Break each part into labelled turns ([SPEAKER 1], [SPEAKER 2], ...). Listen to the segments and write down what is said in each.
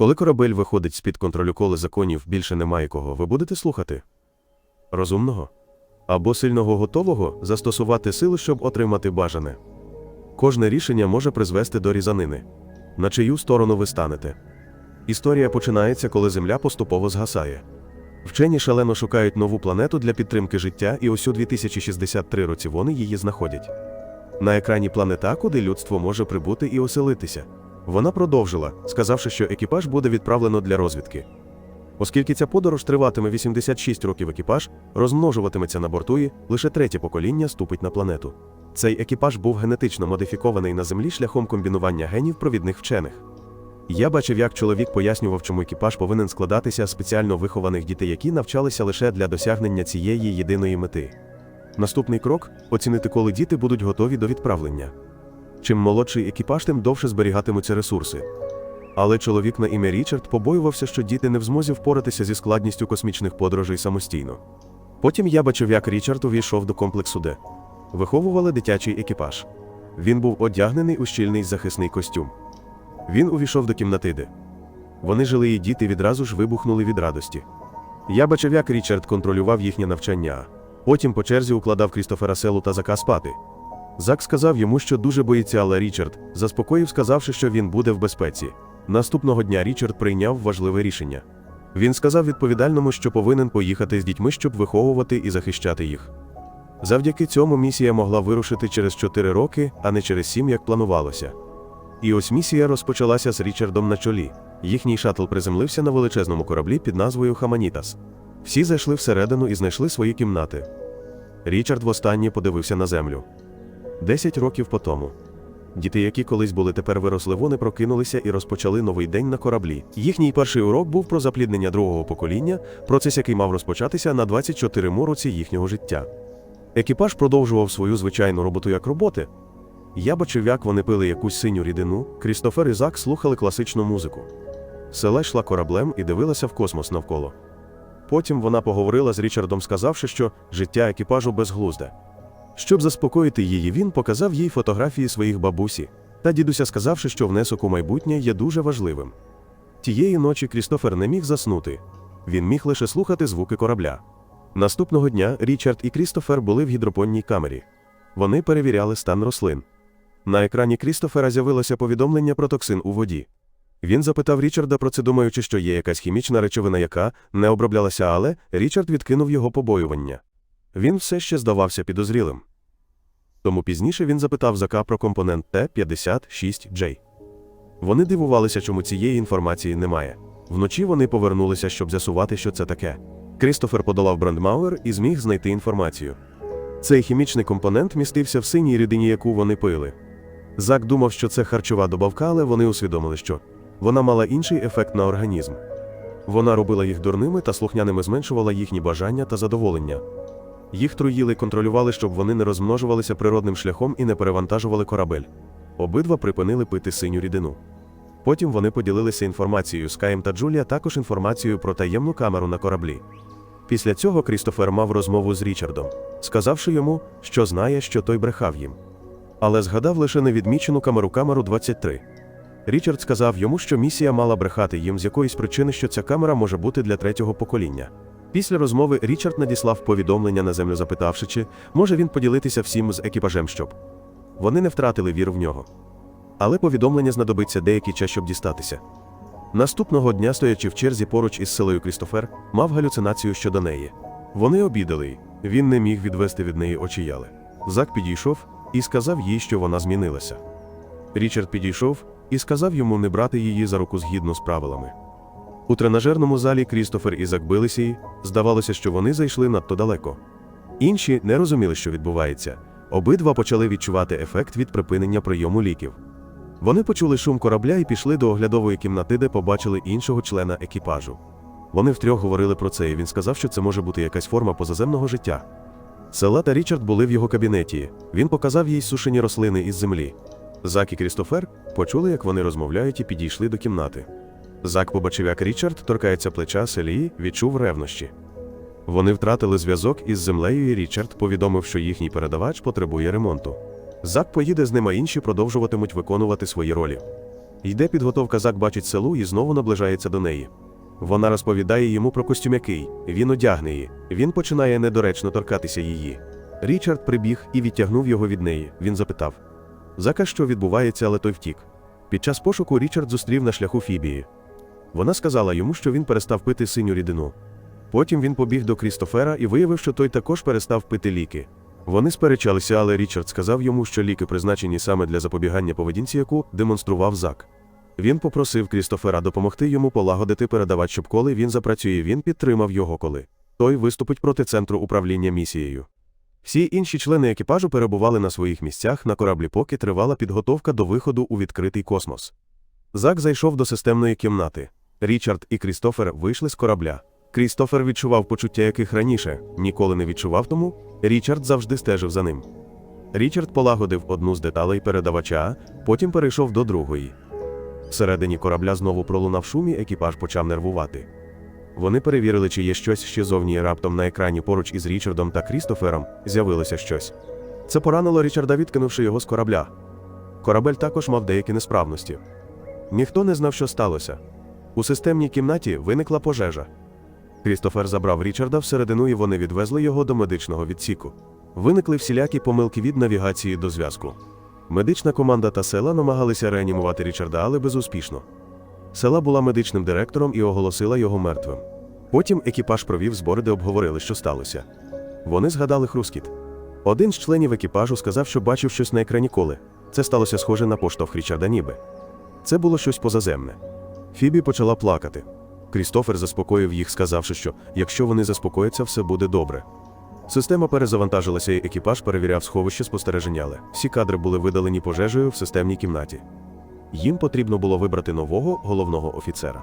[SPEAKER 1] Коли корабель виходить з-під контролю коли законів більше немає кого, ви будете слухати? Розумного? Або сильного готового застосувати силу, щоб отримати бажане. Кожне рішення може призвести до різанини. На чию сторону ви станете? Історія починається, коли Земля поступово згасає. Вчені шалено шукають нову планету для підтримки життя, і ось у 2063 році вони її знаходять. На екрані планета, куди людство може прибути і оселитися. Вона продовжила, сказавши, що екіпаж буде відправлено для розвідки. Оскільки ця подорож триватиме 86 років екіпаж, розмножуватиметься на борту і лише третє покоління ступить на планету. Цей екіпаж був генетично модифікований на землі шляхом комбінування генів провідних вчених. Я бачив, як чоловік пояснював, чому екіпаж повинен складатися з спеціально вихованих дітей, які навчалися лише для досягнення цієї єдиної мети. Наступний крок оцінити, коли діти будуть готові до відправлення. Чим молодший екіпаж, тим довше зберігатимуться ресурси. Але чоловік на ім'я Річард побоювався, що діти не в змозі впоратися зі складністю космічних подорожей самостійно. Потім я бачив, як Річард увійшов до комплексу Д. Виховували дитячий екіпаж. Він був одягнений у щільний захисний костюм. Він увійшов до кімнати Д. Вони жили і діти відразу ж вибухнули від радості. Я бачив, як Річард контролював їхнє навчання. Потім по черзі укладав Крістофера Селу та Зака спати. Зак сказав йому, що дуже боїться, але Річард заспокоїв, сказавши, що він буде в безпеці. Наступного дня Річард прийняв важливе рішення. Він сказав відповідальному, що повинен поїхати з дітьми, щоб виховувати і захищати їх. Завдяки цьому місія могла вирушити через 4 роки, а не через 7, як планувалося. І ось місія розпочалася з Річардом на чолі. Їхній шаттл приземлився на величезному кораблі під назвою Хаманітас. Всі зайшли всередину і знайшли свої кімнати. Річард востаннє подивився на землю. Десять років по тому. Діти, які колись були тепер виросли, вони прокинулися і розпочали новий день на кораблі. Їхній перший урок був про запліднення другого покоління, процес, який мав розпочатися на 24-му році їхнього життя. Екіпаж продовжував свою звичайну роботу як роботи. Я бачив, як вони пили якусь синю рідину, Крістофер і Зак слухали класичну музику. Селе йшла кораблем і дивилася в космос навколо. Потім вона поговорила з Річардом, сказавши, що життя екіпажу безглузде. Щоб заспокоїти її, він показав їй фотографії своїх бабусі та дідуся, сказавши, що внесок у майбутнє є дуже важливим. Тієї ночі Крістофер не міг заснути. Він міг лише слухати звуки корабля. Наступного дня Річард і Крістофер були в гідропонній камері. Вони перевіряли стан рослин. На екрані Крістофера з'явилося повідомлення про токсин у воді. Він запитав Річарда про це, думаючи, що є якась хімічна речовина, яка не оброблялася, але Річард відкинув його побоювання. Він все ще здавався підозрілим. Тому пізніше він запитав Зака про компонент Т-56J. Вони дивувалися, чому цієї інформації немає. Вночі вони повернулися, щоб з'ясувати, що це таке. Крістофер подолав Брандмауер і зміг знайти інформацію. Цей хімічний компонент містився в синій рідині, яку вони пили. Зак думав, що це харчова добавка, але вони усвідомили, що вона мала інший ефект на організм. Вона робила їх дурними та слухняними зменшувала їхні бажання та задоволення. Їх труїли контролювали, щоб вони не розмножувалися природним шляхом і не перевантажували корабель. Обидва припинили пити синю рідину. Потім вони поділилися інформацією з Каєм та Джулія, також інформацією про таємну камеру на кораблі. Після цього Крістофер мав розмову з Річардом, сказавши йому, що знає, що той брехав їм. Але згадав лише невідмічену камеру камеру 23. Річард сказав йому, що місія мала брехати їм з якоїсь причини, що ця камера може бути для третього покоління. Після розмови Річард надіслав повідомлення на землю, запитавши, чи може він поділитися всім з екіпажем, щоб вони не втратили віру в нього. Але повідомлення знадобиться деякий час, щоб дістатися. Наступного дня, стоячи в черзі поруч із селою Крістофер, мав галюцинацію щодо неї. Вони обідали, й він не міг відвести від неї очіяли. Зак підійшов і сказав їй, що вона змінилася. Річард підійшов і сказав йому не брати її за руку згідно з правилами. У тренажерному залі Крістофер і Зак билися, здавалося, що вони зайшли надто далеко. Інші не розуміли, що відбувається. Обидва почали відчувати ефект від припинення прийому ліків. Вони почули шум корабля і пішли до оглядової кімнати, де побачили іншого члена екіпажу. Вони втрьох говорили про це, і він сказав, що це може бути якась форма позаземного життя. Села та Річард були в його кабінеті. Він показав їй сушені рослини із землі. Зак і Крістофер почули, як вони розмовляють, і підійшли до кімнати. Зак побачив, як Річард торкається плеча селії, відчув ревнощі. Вони втратили зв'язок із землею, і Річард повідомив, що їхній передавач потребує ремонту. Зак поїде з ним, а інші продовжуватимуть виконувати свої ролі. Йде підготовка, Зак бачить селу і знову наближається до неї. Вона розповідає йому про костюм'який, він одягне її, він починає недоречно торкатися її. Річард прибіг і відтягнув його від неї. Він запитав Зака, що відбувається, але той втік. Під час пошуку Річард зустрів на шляху Фібії. Вона сказала йому, що він перестав пити синю рідину. Потім він побіг до Крістофера і виявив, що той також перестав пити ліки. Вони сперечалися, але Річард сказав йому, що ліки призначені саме для запобігання поведінці, яку демонстрував Зак. Він попросив Крістофера допомогти йому полагодити передавач, щоб коли він запрацює, він підтримав його коли. Той виступить проти центру управління місією. Всі інші члени екіпажу перебували на своїх місцях на кораблі, поки тривала підготовка до виходу у відкритий космос. Зак зайшов до системної кімнати. Річард і Крістофер вийшли з корабля. Крістофер відчував почуття, яких раніше ніколи не відчував, тому Річард завжди стежив за ним. Річард полагодив одну з деталей передавача, потім перейшов до другої. Всередині корабля знову пролунав шум і екіпаж почав нервувати. Вони перевірили, чи є щось ще зовні, і раптом на екрані поруч із Річардом та Крістофером з'явилося щось. Це поранило Річарда, відкинувши його з корабля. Корабель також мав деякі несправності. Ніхто не знав, що сталося. У системній кімнаті виникла пожежа. Крістофер забрав Річарда всередину і вони відвезли його до медичного відсіку. Виникли всілякі помилки від навігації до зв'язку. Медична команда та села намагалися реанімувати Річарда, але безуспішно. Села була медичним директором і оголосила його мертвим. Потім екіпаж провів збори, де обговорили, що сталося. Вони згадали хрускіт. Один з членів екіпажу сказав, що бачив щось на екрані коли. Це сталося схоже на поштовх Річарда ніби. Це було щось позаземне. Фібі почала плакати. Крістофер заспокоїв їх, сказавши, що якщо вони заспокояться, все буде добре. Система перезавантажилася, і екіпаж перевіряв сховище спостереження, але всі кадри були видалені пожежею в системній кімнаті. Їм потрібно було вибрати нового головного офіцера.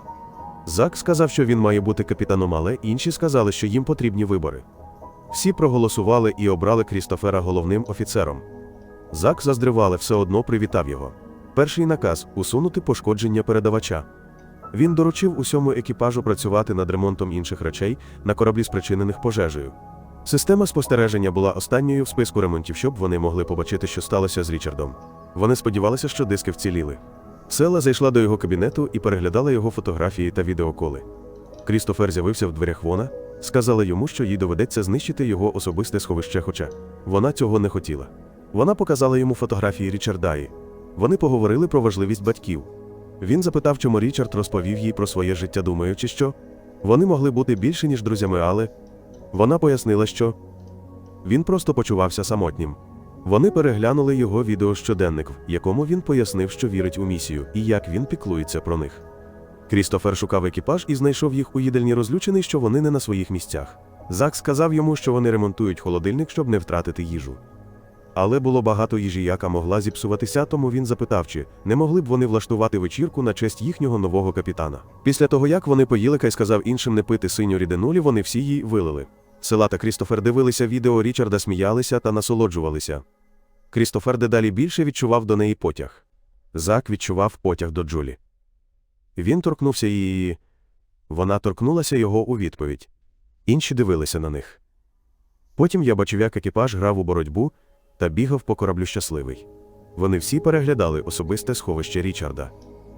[SPEAKER 1] Зак сказав, що він має бути капітаном, але інші сказали, що їм потрібні вибори. Всі проголосували і обрали Крістофера головним офіцером. Зак заздривали, все одно привітав його. Перший наказ усунути пошкодження передавача. Він доручив усьому екіпажу працювати над ремонтом інших речей на кораблі, спричинених пожежею. Система спостереження була останньою в списку ремонтів, щоб вони могли побачити, що сталося з Річардом. Вони сподівалися, що диски вціліли. Села зайшла до його кабінету і переглядала його фотографії та відеоколи. Крістофер з'явився в дверях вона, сказала йому, що їй доведеться знищити його особисте сховище, хоча вона цього не хотіла. Вона показала йому фотографії Річардаї. Вони поговорили про важливість батьків. Він запитав, чому Річард розповів їй про своє життя, думаючи, що вони могли бути більше, ніж друзями, але вона пояснила, що він просто почувався самотнім. Вони переглянули його відеощоденник, в якому він пояснив, що вірить у місію і як він піклується про них. Крістофер шукав екіпаж і знайшов їх у їдальні розлючений, що вони не на своїх місцях. Зак сказав йому, що вони ремонтують холодильник, щоб не втратити їжу. Але було багато їжі, яка могла зіпсуватися, тому він запитав, чи не могли б вони влаштувати вечірку на честь їхнього нового капітана. Після того, як вони поїли, Кай сказав іншим не пити синю рідинулі, вони всі її вилили. Села та Крістофер дивилися відео Річарда, сміялися та насолоджувалися. Крістофер дедалі більше відчував до неї потяг. Зак відчував потяг до Джулі. Він торкнувся її. Вона торкнулася його у відповідь. Інші дивилися на них. Потім я бачив, як екіпаж грав у боротьбу та бігав по кораблю щасливий. Вони всі переглядали особисте сховище Річарда.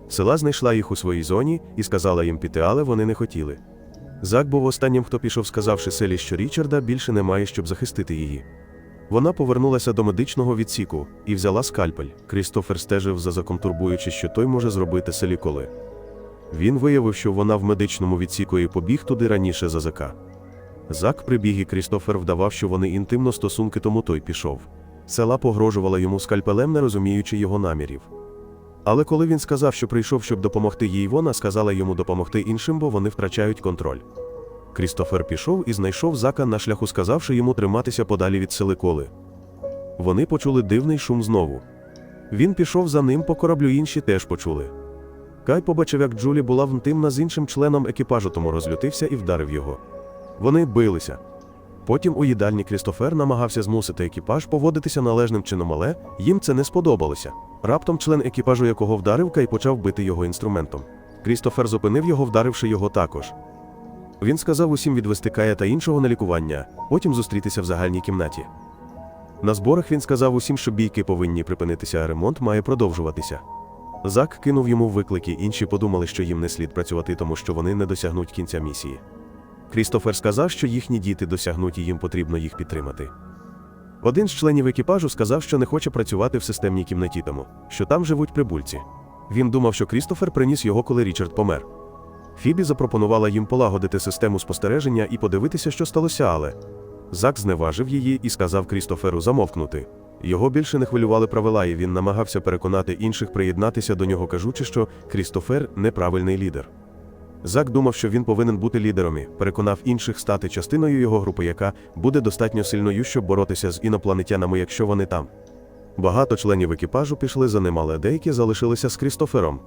[SPEAKER 1] Села знайшла їх у своїй зоні і сказала їм піти, але вони не хотіли. Зак був останнім, хто пішов, сказавши селі, що Річарда більше немає, щоб захистити її. Вона повернулася до медичного відсіку і взяла скальпель. Крістофер стежив за заком, турбуючи, що той може зробити селі коли. Він виявив, що вона в медичному відсіку і побіг туди раніше за ЗК. Зак прибіг і Крістофер вдавав, що вони інтимно стосунки, тому той пішов. Села погрожувала йому скальпелем, не розуміючи його намірів. Але коли він сказав, що прийшов, щоб допомогти їй, вона сказала йому допомогти іншим, бо вони втрачають контроль. Крістофер пішов і знайшов зака на шляху, сказавши йому триматися подалі від сели коли. Вони почули дивний шум знову. Він пішов за ним по кораблю, інші теж почули. Кай побачив, як Джулі була втимна з іншим членом екіпажу, тому розлютився і вдарив його. Вони билися. Потім у їдальні Крістофер намагався змусити екіпаж поводитися належним чином, але їм це не сподобалося. Раптом член екіпажу, якого вдарив, Кай почав бити його інструментом. Крістофер зупинив його, вдаривши його також. Він сказав усім відвести Кая та іншого на лікування, потім зустрітися в загальній кімнаті. На зборах він сказав усім, що бійки повинні припинитися, а ремонт має продовжуватися. Зак кинув йому виклики, інші подумали, що їм не слід працювати, тому що вони не досягнуть кінця місії. Крістофер сказав, що їхні діти досягнуть і їм потрібно їх підтримати. Один з членів екіпажу сказав, що не хоче працювати в системній кімнаті тому, що там живуть прибульці. Він думав, що Крістофер приніс його, коли Річард помер. Фібі запропонувала їм полагодити систему спостереження і подивитися, що сталося, але Зак зневажив її і сказав Крістоферу замовкнути. Його більше не хвилювали правила, і він намагався переконати інших приєднатися до нього, кажучи, що Крістофер неправильний лідер. Зак думав, що він повинен бути лідером і переконав інших стати частиною його групи, яка буде достатньо сильною, щоб боротися з інопланетянами, якщо вони там. Багато членів екіпажу пішли за ним, але деякі залишилися з Крістофером.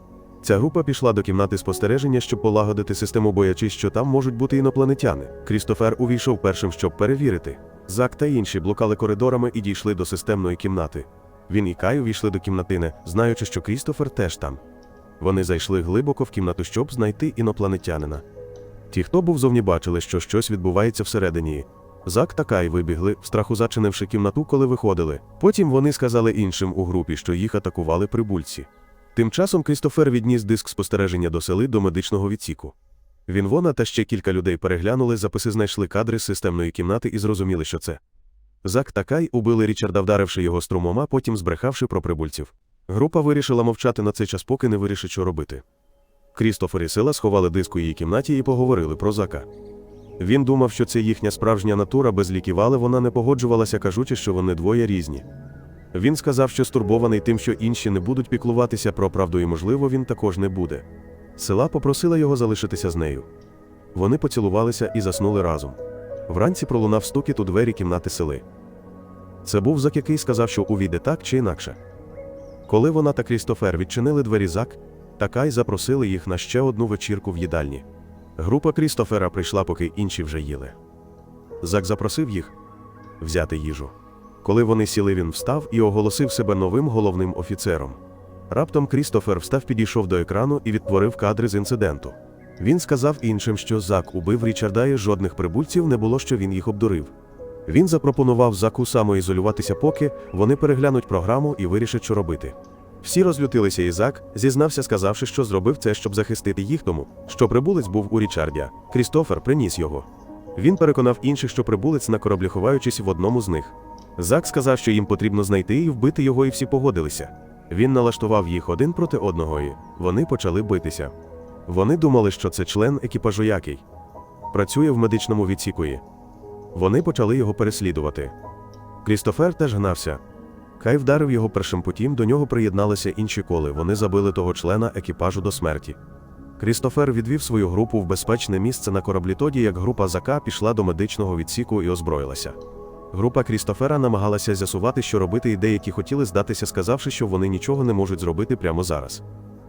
[SPEAKER 1] Ця група пішла до кімнати спостереження, щоб полагодити систему, боячись, що там можуть бути інопланетяни. Крістофер увійшов першим, щоб перевірити. Зак та інші блукали коридорами і дійшли до системної кімнати. Він і Кай увійшли до кімнатини, знаючи, що Крістофер теж там. Вони зайшли глибоко в кімнату, щоб знайти інопланетянина. Ті, хто був зовні, бачили, що щось відбувається всередині. Зак та Кай вибігли, в страху зачинивши кімнату, коли виходили. Потім вони сказали іншим у групі, що їх атакували прибульці. Тим часом Крістофер відніс диск спостереження до сели до медичного відсіку. Він вона та ще кілька людей переглянули, записи знайшли кадри з системної кімнати і зрозуміли, що це. Зак та Кай убили Річарда, вдаривши його струмом, а потім збрехавши про прибульців. Група вирішила мовчати на цей час, поки не вирішить, що робити. Крістофер і Сила сховали диск у її кімнаті і поговорили про Зака. Він думав, що це їхня справжня натура без ліків, але вона не погоджувалася, кажучи, що вони двоє різні. Він сказав, що стурбований тим, що інші не будуть піклуватися про правду, і, можливо, він також не буде. Села попросила його залишитися з нею. Вони поцілувалися і заснули разом. Вранці пролунав стукіт у двері кімнати сели. Це був Зак, який сказав, що увійде так чи інакше. Коли вона та Крістофер відчинили двері Зак, та Кай запросили їх на ще одну вечірку в їдальні. Група Крістофера прийшла, поки інші вже їли. Зак запросив їх взяти їжу. Коли вони сіли, він встав і оголосив себе новим головним офіцером. Раптом Крістофер встав, підійшов до екрану і відтворив кадри з інциденту. Він сказав іншим, що Зак убив Річарда і жодних прибульців не було, що він їх обдурив. Він запропонував Заку самоізолюватися, поки вони переглянуть програму і вирішать, що робити. Всі розлютилися, і Зак зізнався, сказавши, що зробив це, щоб захистити їх тому, що прибулець був у Річарді. Крістофер приніс його. Він переконав інших, що прибулець на кораблі, ховаючись в одному з них. Зак сказав, що їм потрібно знайти і вбити його, і всі погодилися. Він налаштував їх один проти одного, і вони почали битися. Вони думали, що це член екіпажу який працює в медичному відсіку. Вони почали його переслідувати. Крістофер теж гнався. Кай вдарив його першим потім, до нього приєдналися інші коли. Вони забили того члена екіпажу до смерті. Крістофер відвів свою групу в безпечне місце на кораблі тоді, як група Зака пішла до медичного відсіку і озброїлася. Група Крістофера намагалася з'ясувати, що робити, і деякі хотіли здатися, сказавши, що вони нічого не можуть зробити прямо зараз.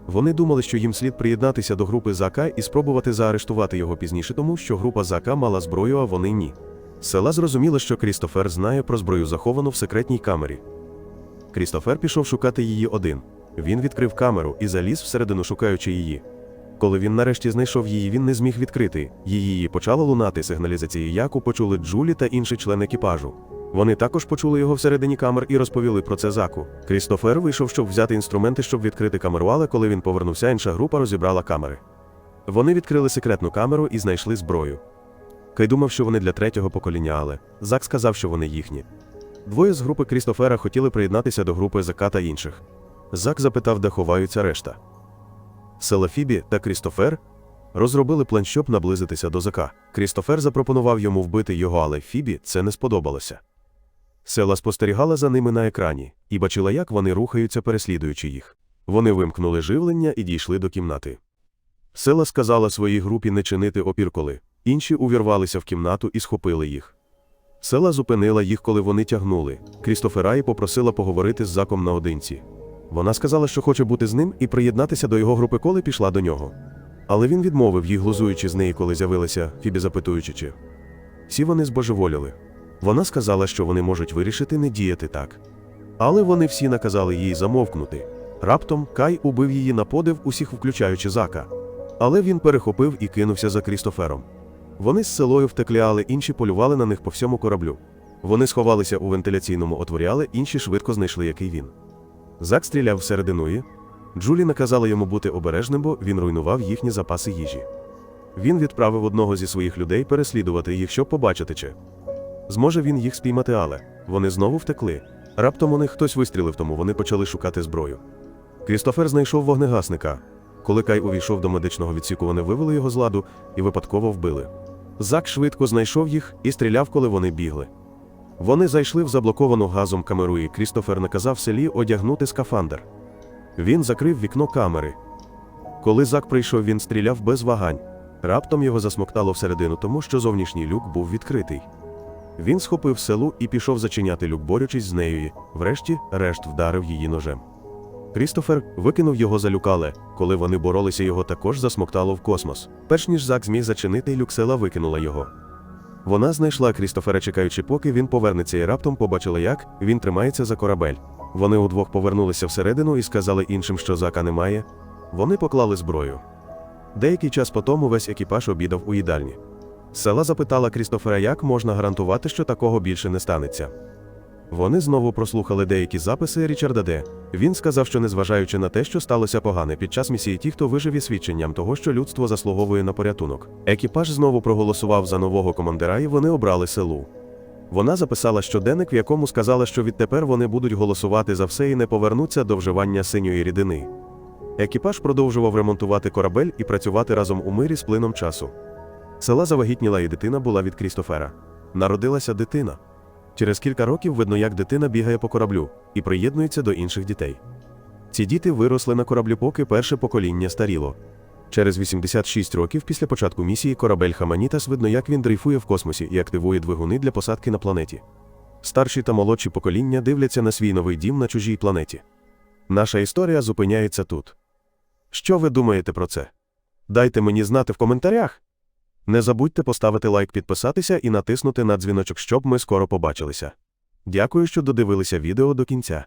[SPEAKER 1] Вони думали, що їм слід приєднатися до групи Зака і спробувати заарештувати його пізніше, тому що група Зака мала зброю, а вони ні. Села зрозуміла, що Крістофер знає про зброю, заховану в секретній камері. Крістофер пішов шукати її один. Він відкрив камеру і заліз всередину, шукаючи її. Коли він нарешті знайшов її, він не зміг відкрити. Її почала лунати сигналізації, яку почули Джулі та інший член екіпажу. Вони також почули його всередині камер і розповіли про це заку. Крістофер вийшов, щоб взяти інструменти, щоб відкрити камеру, але коли він повернувся, інша група розібрала камери. Вони відкрили секретну камеру і знайшли зброю. Кай думав, що вони для третього покоління, але Зак сказав, що вони їхні. Двоє з групи Крістофера хотіли приєднатися до групи Зака та інших. Зак запитав, де ховаються решта. Селафібі та Крістофер розробили план, щоб наблизитися до Зака. Крістофер запропонував йому вбити його, але Фібі це не сподобалося. Села спостерігала за ними на екрані і бачила, як вони рухаються, переслідуючи їх. Вони вимкнули живлення і дійшли до кімнати. Села сказала своїй групі не чинити опір, коли інші увірвалися в кімнату і схопили їх. Села зупинила їх, коли вони тягнули. Крістофера і попросила поговорити з заком наодинці. Вона сказала, що хоче бути з ним і приєднатися до його групи, коли пішла до нього. Але він відмовив їй, глузуючи з неї, коли з'явилася, Фібі запитуючи, чи всі вони збожеволіли. Вона сказала, що вони можуть вирішити не діяти так. Але вони всі наказали їй замовкнути. Раптом Кай убив її на подив, усіх включаючи зака. Але він перехопив і кинувся за Крістофером. Вони з селою втекли, але інші полювали на них по всьому кораблю. Вони сховалися у вентиляційному отворі, але інші швидко знайшли, який він. Зак стріляв всередину і Джулі наказала йому бути обережним, бо він руйнував їхні запаси їжі. Він відправив одного зі своїх людей переслідувати їх, щоб побачити, чи зможе він їх спіймати, але вони знову втекли. Раптом у них хтось вистрілив, тому вони почали шукати зброю. Крістофер знайшов вогнегасника. Коли Кай увійшов до медичного відсіку, вони вивели його з ладу і випадково вбили. Зак швидко знайшов їх і стріляв, коли вони бігли. Вони зайшли в заблоковану газом камеру, і Крістофер наказав селі одягнути скафандр. Він закрив вікно камери. Коли Зак прийшов, він стріляв без вагань. Раптом його засмоктало всередину, тому що зовнішній люк був відкритий. Він схопив селу і пішов зачиняти люк, борючись з нею. і, Врешті, решт вдарив її ножем. Крістофер викинув його за люк, але коли вони боролися, його також засмоктало в космос. Перш ніж Зак зміг зачинити, люк села викинула його. Вона знайшла Крістофера, чекаючи, поки він повернеться, і раптом побачила, як він тримається за корабель. Вони удвох повернулися всередину і сказали іншим, що зака немає. Вони поклали зброю. Деякий час потому весь екіпаж обідав у їдальні. Села запитала Крістофера, як можна гарантувати, що такого більше не станеться. Вони знову прослухали деякі записи Річарда Де. Він сказав, що незважаючи на те, що сталося погане під час місії, ті, хто вижив, є свідченням того, що людство заслуговує на порятунок. Екіпаж знову проголосував за нового командира, і вони обрали селу. Вона записала щоденник, в якому сказала, що відтепер вони будуть голосувати за все і не повернуться до вживання синьої рідини. Екіпаж продовжував ремонтувати корабель і працювати разом у мирі з плином часу. Села завагітніла, і дитина була від Крістофера. Народилася дитина. Через кілька років видно, як дитина бігає по кораблю і приєднується до інших дітей. Ці діти виросли на кораблі, поки перше покоління старіло. Через 86 років після початку місії корабель Хаманітас видно, як він дрейфує в космосі і активує двигуни для посадки на планеті. Старші та молодші покоління дивляться на свій новий дім на чужій планеті. Наша історія зупиняється тут. Що ви думаєте про це? Дайте мені знати в коментарях. Не забудьте поставити лайк, підписатися і натиснути на дзвіночок, щоб ми скоро побачилися. Дякую, що додивилися відео до кінця.